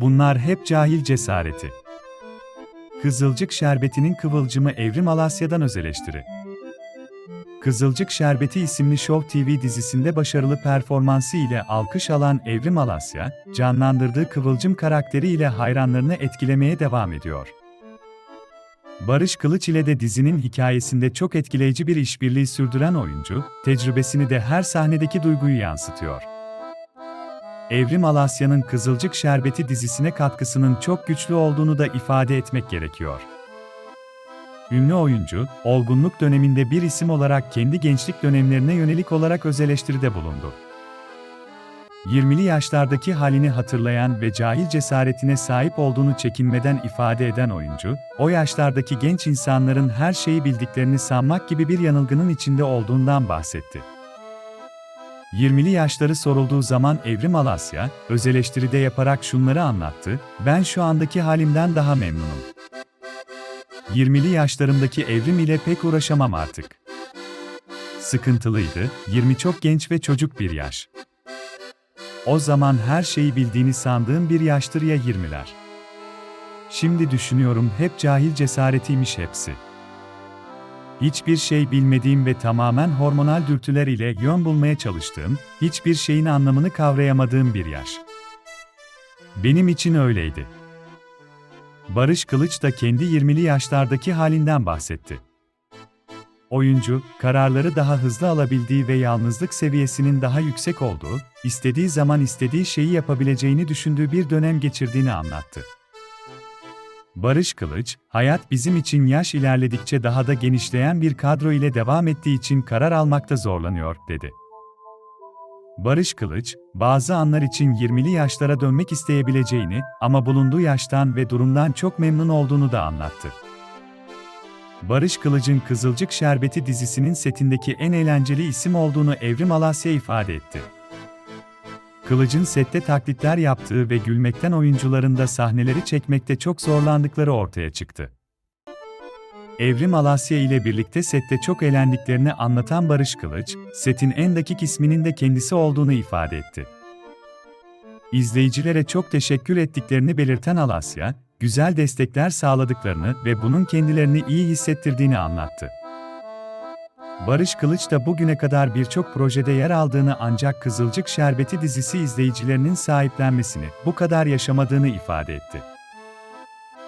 Bunlar hep cahil cesareti. Kızılcık Şerbeti'nin kıvılcımı Evrim Alasya'dan öz eleştiri. Kızılcık Şerbeti isimli Show TV dizisinde başarılı performansı ile alkış alan Evrim Alasya, canlandırdığı Kıvılcım karakteri ile hayranlarını etkilemeye devam ediyor. Barış Kılıç ile de dizinin hikayesinde çok etkileyici bir işbirliği sürdüren oyuncu, tecrübesini de her sahnedeki duyguyu yansıtıyor. Evrim Alasya'nın Kızılcık Şerbeti dizisine katkısının çok güçlü olduğunu da ifade etmek gerekiyor. Ünlü oyuncu, olgunluk döneminde bir isim olarak kendi gençlik dönemlerine yönelik olarak öz eleştiride bulundu. 20'li yaşlardaki halini hatırlayan ve cahil cesaretine sahip olduğunu çekinmeden ifade eden oyuncu, o yaşlardaki genç insanların her şeyi bildiklerini sanmak gibi bir yanılgının içinde olduğundan bahsetti. 20'li yaşları sorulduğu zaman Evrim Alasya, öz eleştiride yaparak şunları anlattı, ben şu andaki halimden daha memnunum. 20'li yaşlarımdaki evrim ile pek uğraşamam artık. Sıkıntılıydı, 20 çok genç ve çocuk bir yaş. O zaman her şeyi bildiğini sandığım bir yaştır ya 20'ler. Şimdi düşünüyorum hep cahil cesaretiymiş hepsi. Hiçbir şey bilmediğim ve tamamen hormonal dürtüler ile yön bulmaya çalıştığım, hiçbir şeyin anlamını kavrayamadığım bir yaş. Benim için öyleydi. Barış Kılıç da kendi 20'li yaşlardaki halinden bahsetti. Oyuncu, kararları daha hızlı alabildiği ve yalnızlık seviyesinin daha yüksek olduğu, istediği zaman istediği şeyi yapabileceğini düşündüğü bir dönem geçirdiğini anlattı. Barış Kılıç, hayat bizim için yaş ilerledikçe daha da genişleyen bir kadro ile devam ettiği için karar almakta zorlanıyor, dedi. Barış Kılıç, bazı anlar için 20'li yaşlara dönmek isteyebileceğini ama bulunduğu yaştan ve durumdan çok memnun olduğunu da anlattı. Barış Kılıç'ın Kızılcık Şerbeti dizisinin setindeki en eğlenceli isim olduğunu Evrim Alasya ifade etti. Kılıç'ın sette taklitler yaptığı ve gülmekten oyuncuların da sahneleri çekmekte çok zorlandıkları ortaya çıktı. Evrim Alasya ile birlikte sette çok eğlendiklerini anlatan Barış Kılıç, setin en dakik isminin de kendisi olduğunu ifade etti. İzleyicilere çok teşekkür ettiklerini belirten Alasya, güzel destekler sağladıklarını ve bunun kendilerini iyi hissettirdiğini anlattı. Barış Kılıç da bugüne kadar birçok projede yer aldığını ancak Kızılcık Şerbeti dizisi izleyicilerinin sahiplenmesini, bu kadar yaşamadığını ifade etti.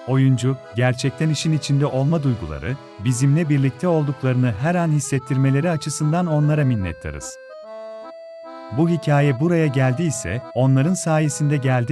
Oyuncu, gerçekten işin içinde olma duyguları, bizimle birlikte olduklarını her an hissettirmeleri açısından onlara minnettarız. Bu hikaye buraya geldiyse, onların sayesinde geldi